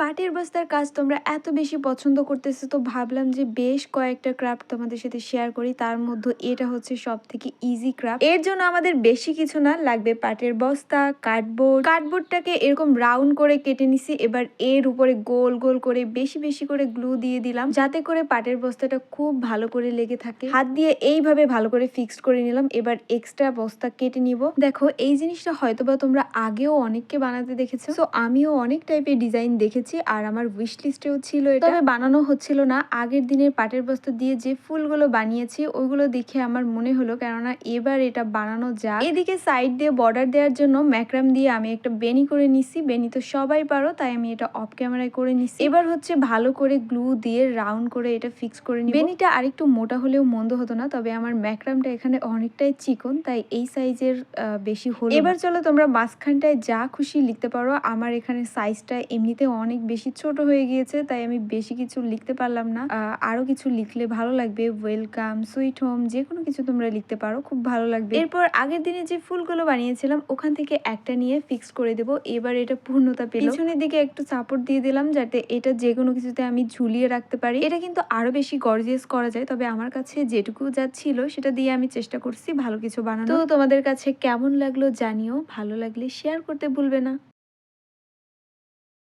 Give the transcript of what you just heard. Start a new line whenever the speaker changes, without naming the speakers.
পাটের বস্তার কাজ তোমরা এত বেশি পছন্দ করতেছো, তো ভাবলাম যে বেশ কয়েকটা ক্রাফট তোমাদের সাথে শেয়ার করি। তার মধ্যে এটা হচ্ছে সব থেকে ইজি ক্রাফট এর জন্য আমাদের বেশি কিছু না, লাগবে পাটের বস্তা কার্ডবোর্ড কার্ডবোর্ডটাকে এরকম রাউন্ড করে কেটে নিছি, এবার এর উপরে গোল গোল করে বেশি বেশি করে গ্লু দিয়ে দিলাম, যাতে করে পাটের বস্তাটা খুব ভালো করে লেগে থাকে। হাত দিয়ে এইভাবে ভালো করে ফিক্সড করে নিলাম, এবার এক্সট্রা বস্তা কেটে নিব। দেখো, এই জিনিসটা হয়তোবা তোমরা আগেও অনেককে বানাতে দেখেছ তো আমিও অনেক টাইপের ডিজাইন দেখেছি। আর আমার উইশ লিস্টেও ছিল এটা। তবে বানানো হচ্ছিল না। আগের দিনের পাটের বস্তা দিয়ে যে ফুলগুলো বানিয়েছি ওইগুলো দেখে আমার মনে হলো কেননা এবার এটা বানানো যায় এদিকে সাইড দিয়ে বর্ডার দেওয়ার জন্য ম্যাক্রাম দিয়ে আমি একটা বেনি করে নিছি। বেনি তো সবাই পারো তাই আমি এটা অফ ক্যামেরায় করে নিছি। এবার হচ্ছে ভালো করে গ্লু দিয়ে রাউন্ড করে এটা ফিক্স করে নিব। বেনিটা আরেকটু মোটা হলেও মন্দ হতো না তবে আমার ম্যাক্রামটা এখানে অনেকটাই চিকন তাই এই সাইজের বেশি হলো এবার চলো তোমরা মাঝখানটায় যা খুশি লিখতে পারো। আমার এখানে সাইজটা এমনিতে অনেক বেশি ছোট হয়ে গিয়েছে তাই আমি বেশি কিছু লিখতে পারলাম না। আহ, আরও কিছু লিখলে ভালো লাগবে। ওয়েলকাম সুইট হোম যে কোনো কিছু তোমরা লিখতে পারো খুব ভালো লাগবে। এরপর আগের দিনে যে ফুলগুলো বানিয়েছিলাম ওখান থেকে একটা নিয়ে ফিক্স করে দেবো। এবার এটা পূর্ণতা পেল। পিছনের দিকে একটু সাপোর্ট দিয়ে দিলাম যাতে এটা যে কোনো কিছুতে আমি ঝুলিয়ে রাখতে পারি। এটা কিন্তু আরও বেশি গর্জিয়াস করা যায় তবে আমার কাছে যেটুকু যা ছিল সেটা দিয়ে আমি চেষ্টা করছি ভালো কিছু বানানো তো তোমাদের কাছে কেমন লাগল জানিও ভালো লাগলে শেয়ার করতে ভুলবে না।